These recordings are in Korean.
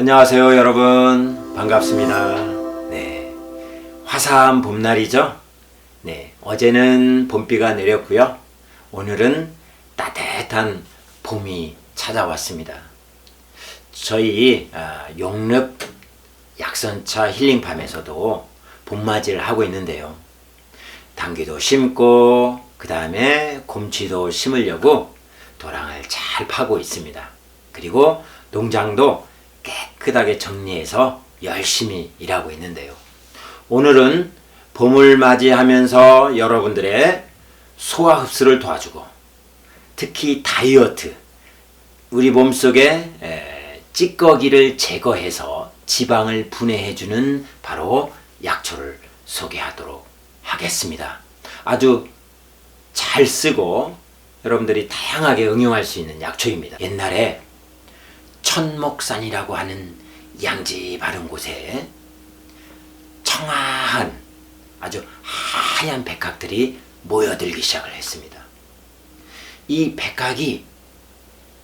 안녕하세요, 여러분. 반갑습니다. 네. 화사한 봄날이죠? 네. 어제는 봄비가 내렸고요. 오늘은 따뜻한 봄이 찾아왔습니다. 저희 아, 용릉 약선차 힐링팜에서도 봄맞이를 하고 있는데요. 당귀도 심고 그 다음에 곰치도 심으려고 도랑을 잘 파고 있습니다. 그리고 농장도 깨끗하게 정리해서 열심히 일하고 있는데요. 오늘은 봄을 맞이하면서 여러분들의 소화 흡수를 도와주고 특히 다이어트 우리 몸속에 에, 찌꺼기를 제거해서 지방을 분해해주는 바로 약초를 소개하도록 하겠습니다. 아주 잘 쓰고 여러분들이 다양하게 응용할 수 있는 약초입니다. 옛날에 천목산이라고 하는 양지 바른 곳에 청아한 아주 하얀 백학들이 모여들기 시작을 했습니다. 이 백학이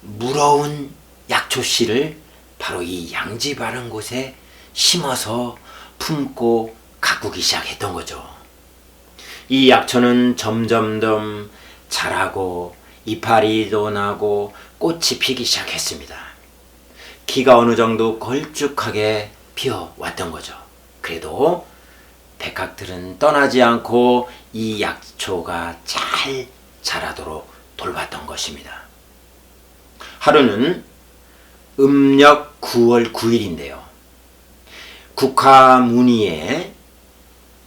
무러운 약초씨를 바로 이 양지 바른 곳에 심어서 품고 가꾸기 시작했던 거죠. 이 약초는 점점점 자라고 이파리도 나고 꽃이 피기 시작했습니다. 키가 어느 정도 걸쭉하게 피어왔던 거죠. 그래도 백학들은 떠나지 않고 이 약초가 잘 자라도록 돌봤던 것입니다. 하루는 음력 9월 9일인데요. 국화 무늬에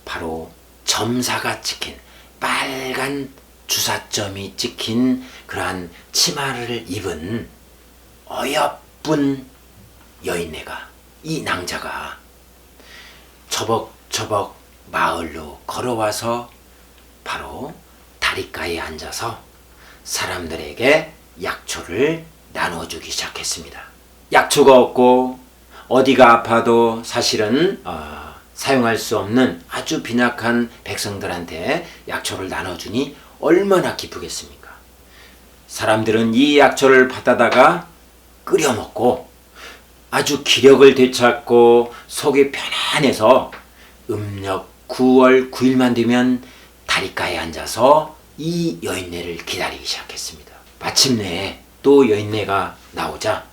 바로 점사가 찍힌 빨간 주사점이 찍힌 그러한 치마를 입은 어 여쁜 여인네가 이 낭자가 처벅처벅 마을로 걸어와서 바로 다리가에 앉아서 사람들에게 약초를 나눠주기 시작했습니다. 약초가 없고 어디가 아파도 사실은 어, 사용할 수 없는 아주 빈약한 백성들한테 약초를 나눠주니 얼마나 기쁘겠습니까? 사람들은 이 약초를 받아다가 끓여 먹고 아주 기력을 되찾고 속이 편안해서 음력 9월 9일만 되면 다리가에 앉아서 이 여인네를 기다리기 시작했습니다. 마침내 또 여인네가 나오자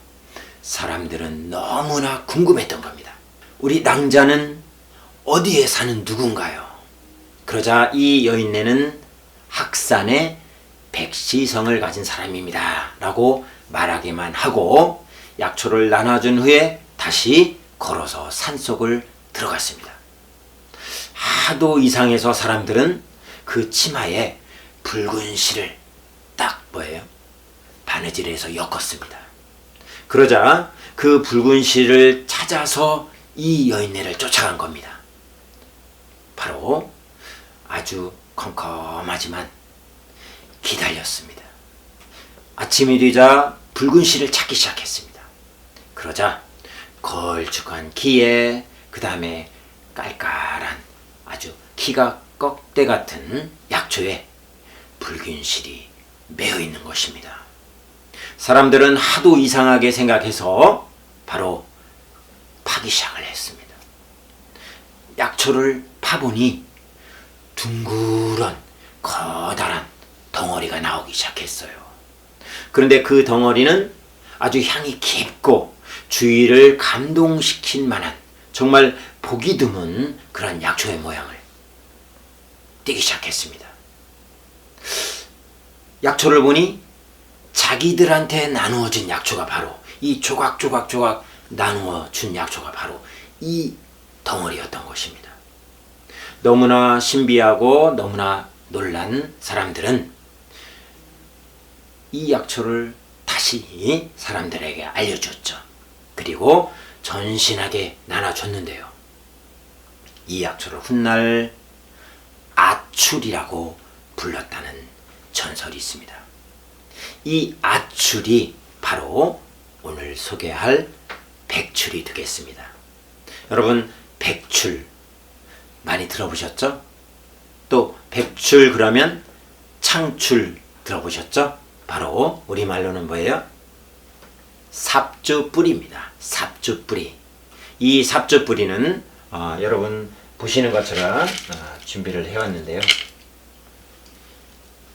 사람들은 너무나 궁금했던 겁니다. 우리 낭자는 어디에 사는 누군가요? 그러자 이 여인네는 학산의 백시성을 가진 사람입니다. 라고 말하기만 하고 약초를 나눠준 후에 다시 걸어서 산속을 들어갔습니다. 하도 이상해서 사람들은 그 치마에 붉은 실을 딱 뭐예요? 바느질해서 엮었습니다. 그러자 그 붉은 실을 찾아서 이 여인네를 쫓아간 겁니다. 바로 아주 컴컴하지만 기다렸습니다. 아침이 되자 붉은 실을 찾기 시작했습니다. 그러자 걸쭉한 키에 그 다음에 깔깔한 아주 키가 꺽대 같은 약초에 붉은 실이 매어 있는 것입니다. 사람들은 하도 이상하게 생각해서 바로 파기 시작을 했습니다. 약초를 파보니 둥그런 커다란 덩어리가 나오기 시작했어요. 그런데 그 덩어리는 아주 향이 깊고 주위를 감동시킨 만한 정말 보기 드문 그런 약초의 모양을 띠기 시작했습니다. 약초를 보니 자기들한테 나누어진 약초가 바로 이 조각조각 조각 나누어 준 약초가 바로 이 덩어리였던 것입니다. 너무나 신비하고 너무나 놀란 사람들은 이 약초를 다시 사람들에게 알려줬죠. 그리고 전신하게 나눠줬는데요. 이 약초를 훗날 아출이라고 불렀다는 전설이 있습니다. 이 아출이 바로 오늘 소개할 백출이 되겠습니다. 여러분, 백출 많이 들어보셨죠? 또 백출 그러면 창출 들어보셨죠? 바로 우리말로는 뭐예요? 삽주 뿌리입니다. 삽주 뿌리. 이 삽주 뿌리는 어, 여러분 보시는 것처럼 어, 준비를 해왔는데요.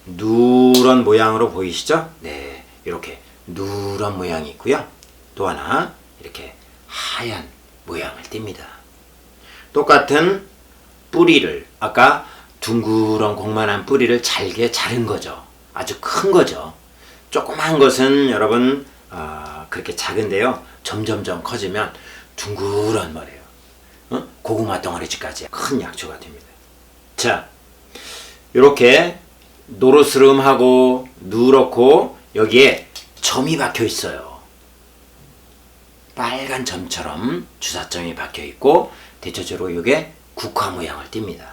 누런 모양으로 보이시죠? 네, 이렇게 누런 모양이 있고요. 또 하나 이렇게 하얀 모양을 띱니다. 똑같은 뿌리를 아까 둥그런 공만한 뿌리를 잘게 자른 거죠. 아주 큰 거죠. 조그만 것은 여러분 아, 그렇게 작은데요. 점점점 커지면 둥그런 머리예요. 어? 고구마 덩어리까지 큰 약초가 됩니다. 자, 이렇게 노르스름하고 누렇고 여기에 점이 박혀 있어요. 빨간 점처럼 주사점이 박혀 있고 대체적으로 이게 국화 모양을 띱니다.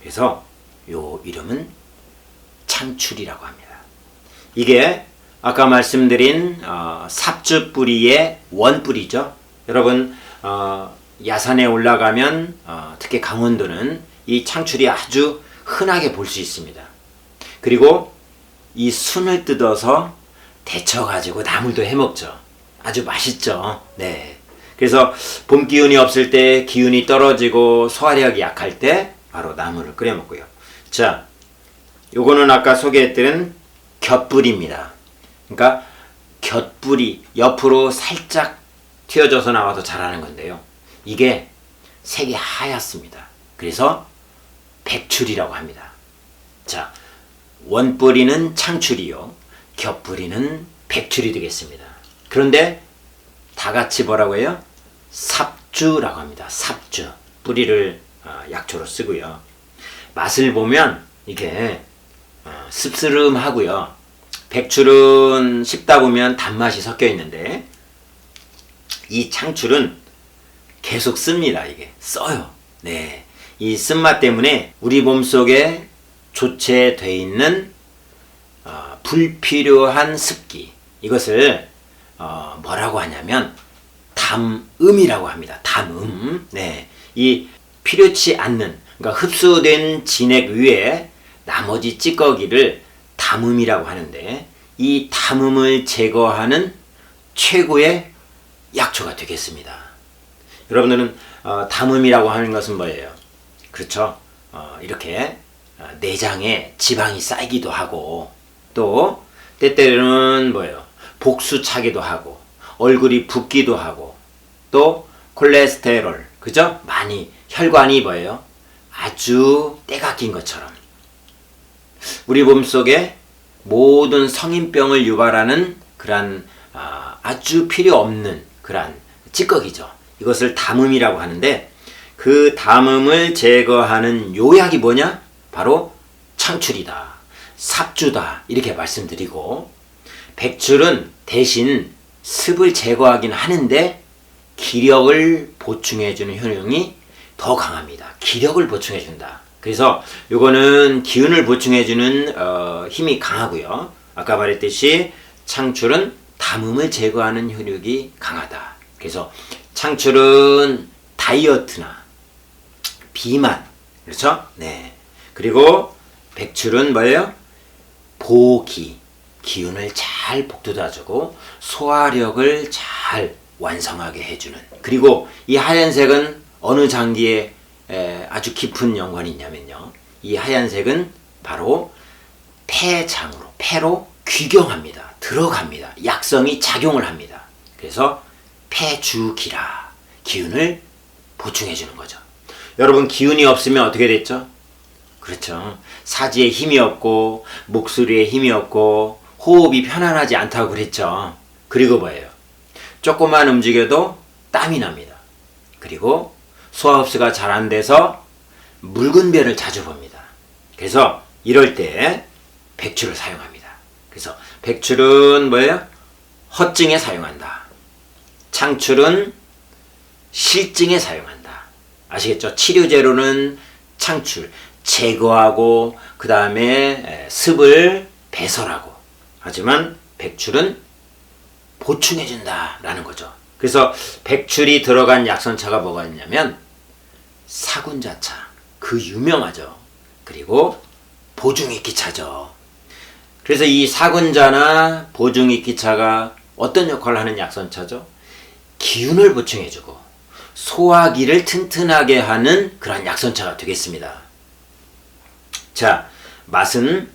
그래서 요 이름은 창출이라고 합니다. 이게 아까 말씀드린 어, 삽주 뿌리의 원 뿌리죠. 여러분 어, 야산에 올라가면 어, 특히 강원도는 이 창출이 아주 흔하게 볼 수 있습니다. 그리고 이 순을 뜯어서 데쳐 가지고 나물도 해 먹죠. 아주 맛있죠. 네. 그래서 봄 기운이 없을 때 기운이 떨어지고 소화력이 약할 때 바로 나물을 끓여 먹고요. 자, 요거는 아까 소개했던 곁뿌리입니다. 그러니까 곁뿌리 옆으로 살짝 튀어져서 나와서 자라는 건데요. 이게 색이 하얗습니다. 그래서 백출이라고 합니다. 자, 원뿌리는 창출이요. 겹뿌리는 백출이 되겠습니다. 그런데 다 같이 뭐라고 해요? 삽주라고 합니다. 삽주. 뿌리를 어, 약초로 쓰고요. 맛을 보면 이게 어, 씁쓸음하고요. 백출은 씹다 보면 단맛이 섞여 있는데 이 창출은 계속 씁니다. 이게 써요. 네. 이 쓴맛 때문에 우리 몸속에 조체돼 있는 어, 불필요한 습기 이것을 어, 뭐라고 하냐면 담음이라고 합니다. 담음. 네. 이 필요치 않는 그러니까 흡수된 진액 위에 나머지 찌꺼기를 담음이라고 하는데 이 담음을 제거하는 최고의 약초가 되겠습니다. 여러분들은 어, 담음이라고 하는 것은 뭐예요? 그렇죠. 어, 이렇게 어, 내장에 지방이 쌓이기도 하고 또 때때로는 뭐예요? 복수 차기도 하고 얼굴이 붓기도 하고 또 콜레스테롤 그죠? 많이 혈관이 뭐예요? 아주 때가 낀 것처럼 우리 몸속에 모든 성인병을 유발하는 그러한 아, 아주 필요 없는 그러한 찌꺼기죠. 이것을 담음이라고 하는데 그 담음을 제거하는 요약이 뭐냐? 바로 창출이다. 삽주다. 이렇게 말씀드리고 백출은 대신 습을 제거하긴 하는데 기력을 보충해주는 효능이 더 강합니다. 기력을 보충해준다. 그래서 요거는 기운을 보충해주는 어, 힘이 강하고요. 아까 말했듯이 창출은 담음을 제거하는 효력이 강하다. 그래서 창출은 다이어트나 비만 그렇죠? 네. 그리고 백출은 뭐예요? 보기 기운을 잘 복돋아주고 소화력을 잘 완성하게 해주는 그리고 이 하얀색은 어느 장기에 에, 아주 깊은 연관이 있냐면요. 이 하얀색은 바로 폐장으로 폐로 귀경합니다. 들어갑니다. 약성이 작용을 합니다. 그래서 폐주기라. 기운을 보충해 주는 거죠. 여러분 기운이 없으면 어떻게 됐죠? 그렇죠. 사지에 힘이 없고 목소리에 힘이 없고 호흡이 편안하지 않다고 그랬죠. 그리고 뭐예요? 조금만 움직여도 땀이 납니다. 그리고 소화 흡수가 잘 안 돼서 묽은 배를 자주 봅니다. 그래서 이럴 때 백출을 사용합니다. 그래서 백출은 뭐예요? 허증에 사용한다. 창출은 실증에 사용한다. 아시겠죠? 치료제로는 창출, 제거하고 그 다음에 습을 배설하고 하지만 백출은 보충해준다라는 거죠. 그래서 백출이 들어간 약선차가 뭐가 있냐면 사군자차 그 유명하죠. 그리고 보중익기차죠. 그래서 이 사군자나 보중익기차가 어떤 역할을 하는 약선차죠? 기운을 보충해주고 소화기를 튼튼하게 하는 그런 약선차가 되겠습니다. 자, 맛은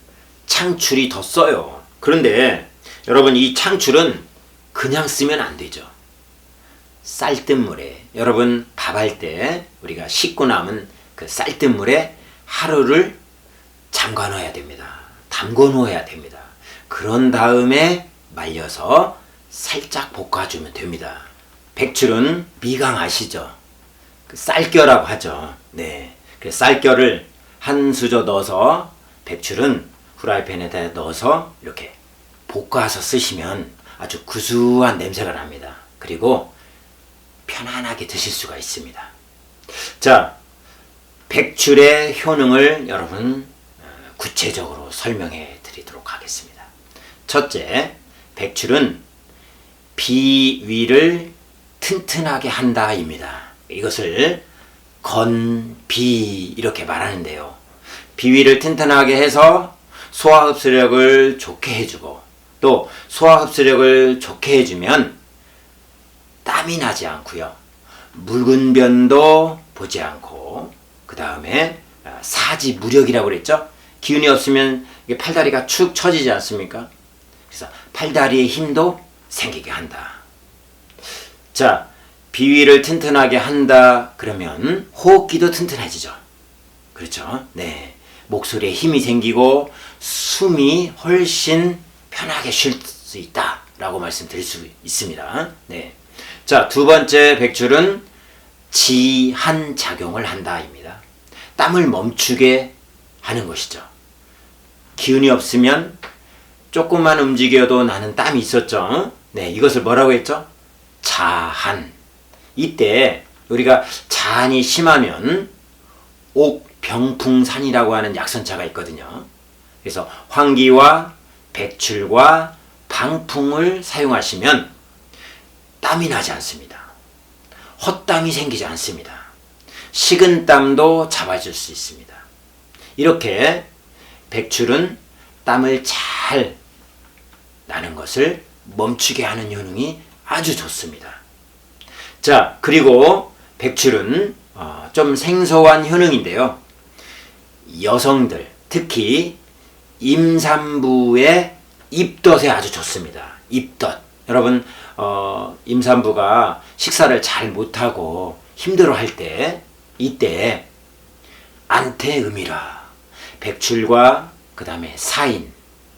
창출이 더 써요. 그런데 여러분 이 창출은 그냥 쓰면 안 되죠. 쌀뜨물에 여러분 밥 할 때 우리가 씻고 남은 그 쌀뜨물에 하루를 잠가 놓아야 됩니다. 담궈 놓아야 됩니다. 그런 다음에 말려서 살짝 볶아주면 됩니다. 백출은 미강 아시죠? 그 쌀겨라고 하죠. 네. 그 쌀겨를 한 수저 넣어서 백출은 후라이팬에다 넣어서 이렇게 볶아서 쓰시면 아주 구수한 냄새가 납니다. 그리고 편안하게 드실 수가 있습니다. 자, 백출의 효능을 여러분 어, 구체적으로 설명해 드리도록 하겠습니다. 첫째, 백출은 비위를 튼튼하게 한다입니다. 이것을 건비 이렇게 말하는데요. 비위를 튼튼하게 해서 소화 흡수력을 좋게 해주고 또 소화 흡수력을 좋게 해주면 땀이 나지 않고요. 묽은 변도 보지 않고 그 다음에 사지 무력이라고 그랬죠. 기운이 없으면 팔다리가 축 처지지 않습니까? 그래서 팔다리의 힘도 생기게 한다. 자, 비위를 튼튼하게 한다 그러면 호흡기도 튼튼해지죠. 그렇죠? 네. 목소리에 힘이 생기고 숨이 훨씬 편하게 쉴 수 있다라고 말씀드릴 수 있습니다. 네. 자, 두 번째 백출은 지한 작용을 한다입니다. 땀을 멈추게 하는 것이죠. 기운이 없으면 조금만 움직여도 나는 땀이 있었죠. 네, 이것을 뭐라고 했죠? 자한. 이때 우리가 자한이 심하면 옥병풍산이라고 하는 약선차가 있거든요. 그래서 황기와 백출과 방풍을 사용하시면 땀이 나지 않습니다. 헛땀이 생기지 않습니다. 식은 땀도 잡아줄 수 있습니다. 이렇게 백출은 땀을 잘 나는 것을 멈추게 하는 효능이 아주 좋습니다. 자, 그리고 백출은 어, 좀 생소한 효능인데요. 여성들, 특히 임산부의 입덧에 아주 좋습니다. 입덧. 여러분, 어, 임산부가 식사를 잘 못하고 힘들어 할 때, 이때, 안태음이라, 백출과 그 다음에 사인,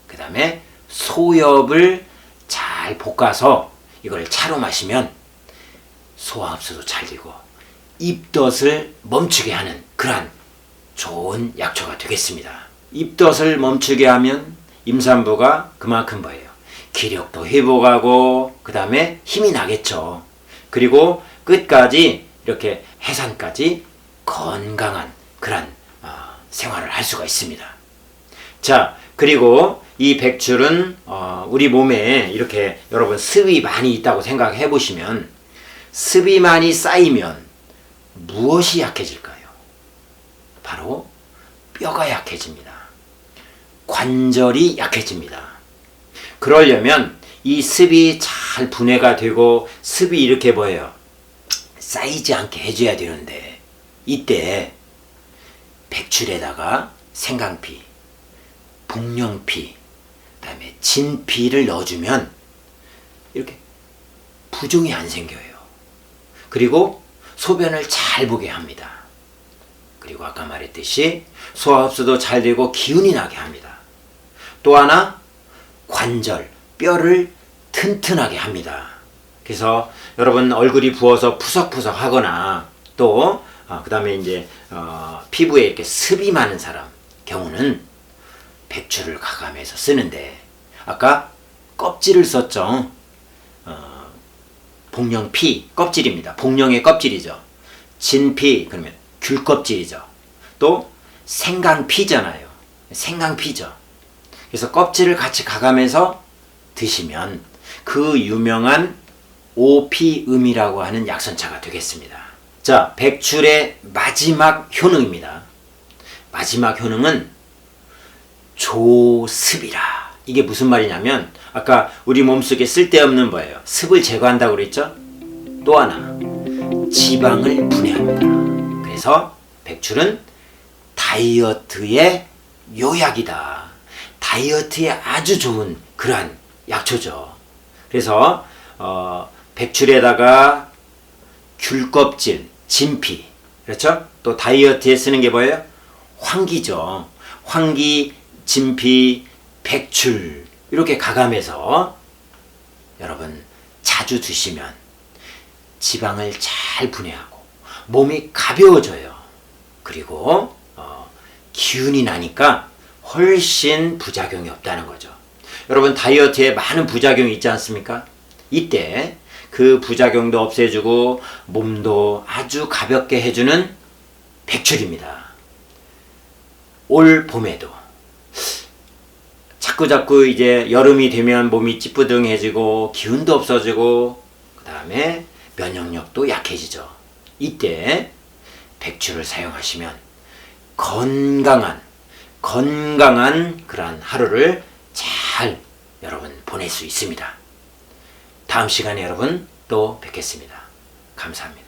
그 다음에 소엽을 잘 볶아서 이걸 차로 마시면 소화흡수도 잘 되고 입덧을 멈추게 하는 그러한 좋은 약초가 되겠습니다. 입덧을 멈추게 하면 임산부가 그만큼 뭐예요? 기력도 회복하고 그 다음에 힘이 나겠죠. 그리고 끝까지 이렇게 해산까지 건강한 그런 어, 생활을 할 수가 있습니다. 자 그리고 이 백출은 어, 우리 몸에 이렇게 여러분 습이 많이 있다고 생각해 보시면 습이 많이 쌓이면 무엇이 약해질까요? 바로 뼈가 약해집니다. 관절이 약해집니다. 그러려면 이 습이 잘 분해가 되고 습이 이렇게 뭐예요? 쌓이지 않게 해줘야 되는데 이때 백출에다가 생강피, 복령피, 그다음에 진피를 넣어주면 이렇게 부종이 안 생겨요. 그리고 소변을 잘 보게 합니다. 그리고 아까 말했듯이 소화흡수도 잘 되고 기운이 나게 합니다. 또 하나 관절, 뼈를 튼튼하게 합니다. 그래서 여러분 얼굴이 부어서 푸석푸석 하거나 또 어, 그 다음에 이제 어, 피부에 이렇게 습이 많은 사람 경우는 백출을 가감해서 쓰는데 아까 껍질을 썼죠. 어, 복령 피 껍질입니다. 복령의 껍질이죠. 진피 그러면 귤 껍질이죠. 또 생강피잖아요. 생강피죠. 그래서 껍질을 같이 가감해서 드시면 그 유명한 오피음이라고 하는 약선차가 되겠습니다. 자, 백출의 마지막 효능입니다. 마지막 효능은 조습이라. 이게 무슨 말이냐면 아까 우리 몸속에 쓸데없는 뭐예요? 습을 제거한다고 그랬죠? 또 하나 지방을 분해합니다. 그래서 백출은 다이어트의 요약이다. 다이어트에 아주 좋은 그러한 약초죠. 그래서 어, 백출에다가 귤껍질, 진피, 그렇죠? 또 다이어트에 쓰는 게 뭐예요? 황기죠. 황기, 진피, 백출 이렇게 가감해서 여러분 자주 드시면 지방을 잘 분해하고 몸이 가벼워져요. 그리고 어, 기운이 나니까 훨씬 부작용이 없다는 거죠. 여러분 다이어트에 많은 부작용이 있지 않습니까? 이때 그 부작용도 없애주고 몸도 아주 가볍게 해주는 백출입니다. 올 봄에도 자꾸 자꾸 이제 여름이 되면 몸이 찌뿌둥해지고 기운도 없어지고 그 다음에 면역력도 약해지죠. 이때 백출을 사용하시면 건강한 건강한 그러한 하루를 잘 여러분 보낼 수 있습니다. 다음 시간에 여러분 또 뵙겠습니다. 감사합니다.